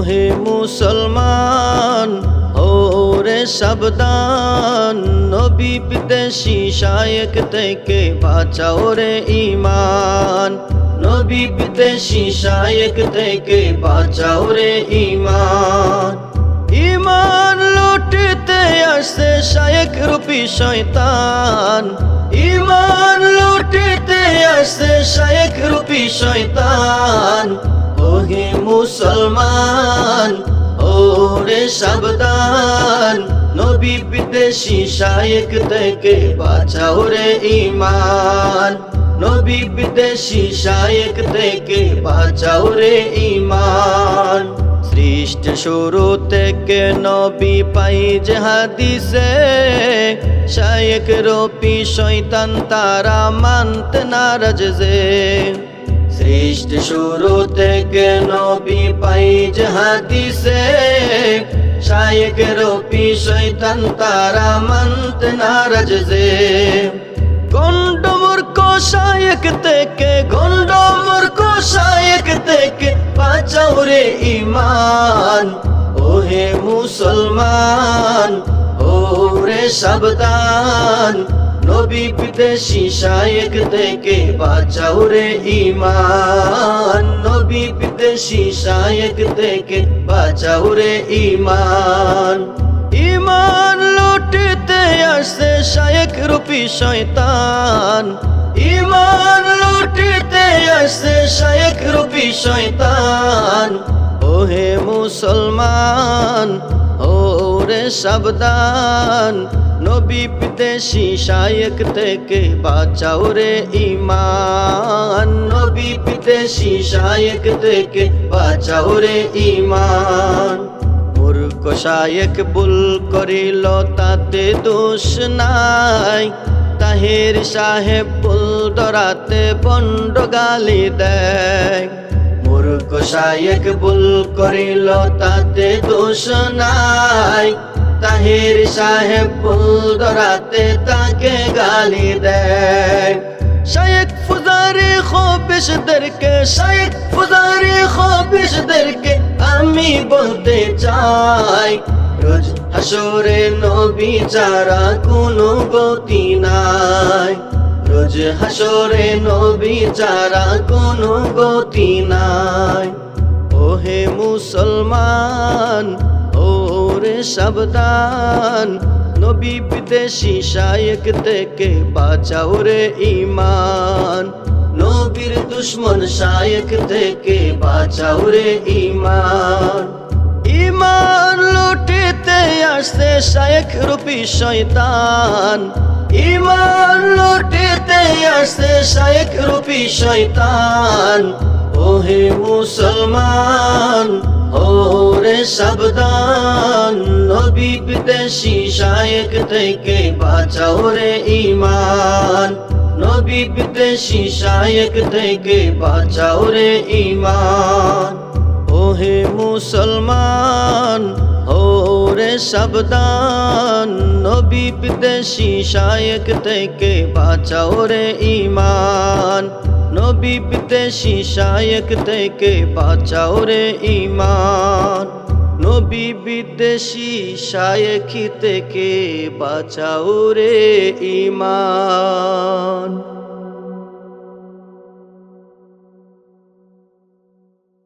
ওহে মুসলমান, ওরে সাবধান। নবী বিদেশি শায়েক থেকে বাঁচাও রে ইমান নবী বিদেশি শায়েক থেকে বাঁচাও রে ইমান ইমান লুটিতে আসছে শায়েক রূপী শয়তান। ইমান লুটিতে আসছে শায়েক রূপী শয়তান। ওহে মুসলমান, ওরে সাবধান। নবী বিদেশি শায়েক থেকে বাঁচাও রে ইমান নবী বিদেশি শায়েক থেকে বাঁচাও রে ইমান সৃষ্ট শুরু থেকে নবী পাই যে হাদিসে শায়েক রূপী শয়তান তারা মানতে নারাজ যে। সৃষ্টি শুরু থেকে নবী পাই যে হাদিসে? শায়েক রূপী শয়তান তারা মানতে নারাজ যে। গন্ডমুর শায়েক থেকে গন্ডমুর শায়েক থেকে বাঁচাও রে ইমান ওহে মুসলমান, ওরে সাবধান। নবী বিদেশি শায়েক থেকে বাঁচাও রে ইমান নবী বিদেশি শায়েক থেকে বাঁচাও রে ইমান ইমান লুটিতে আসছে শায়েক রূপী শয়তান। ইমান লুটিতে আসছে শায়েক রূপী শয়তান। ওহে মুসলমান সাবধান। নবী বিদেশি শায়েক থেকে বাঁচাও রে ইমান নবী বিদেশি শায়েক থেকে বাঁচাও রে ইমান মূর্খ শায়েক ভুল করিল, তাতে দোষ নাই। তাহের সাহেব ভুল ধরাতে বন্ড গালি দেয়। শায়েক ভুল করিল, তাতে দোষ নাই। তাহের সাহেব ভুল ধরাতে তাকে গালি দেয়। শায়েক ফুজারি খবিসদেরকে শায়েক ফুজারি খবিসদেরকে আমি বলতে চাই, রোজ হাসরে নবী যারা কোনো গতি নাই। রোজ হাসরে নবী যারা কোনো গতি নাই। ওহে মুসলমান, ওরে সাবধান, নবী বিদেশি শায়েক থেকে বাঁচাও রে ইমান নবীর দুশ্মন শায়েক থেকে বাঁচাও রে ইমান ইমান লুটিতে আসছে শায়েক রূপী শয়তান। আসছে শায়েক রূপী শয়তান। ওহে মুসলমান ওরে সাবধান। নবী বিদেশি শায়েক থেকে বাঁচাও রে ইমান নবী বিদেশি শায়েক থেকে বাঁচাও রে ইমান ওহে মুসলমান ওরে সাবধান। নবী বিদেশি শায়েক থেকে বাঁচাও রে ইমান নবী বিদেশি শায়েক থেকে বাঁচাও রে ইমান নবী বিদেশি শায়েখি থেকে বাঁচাও রে ইমান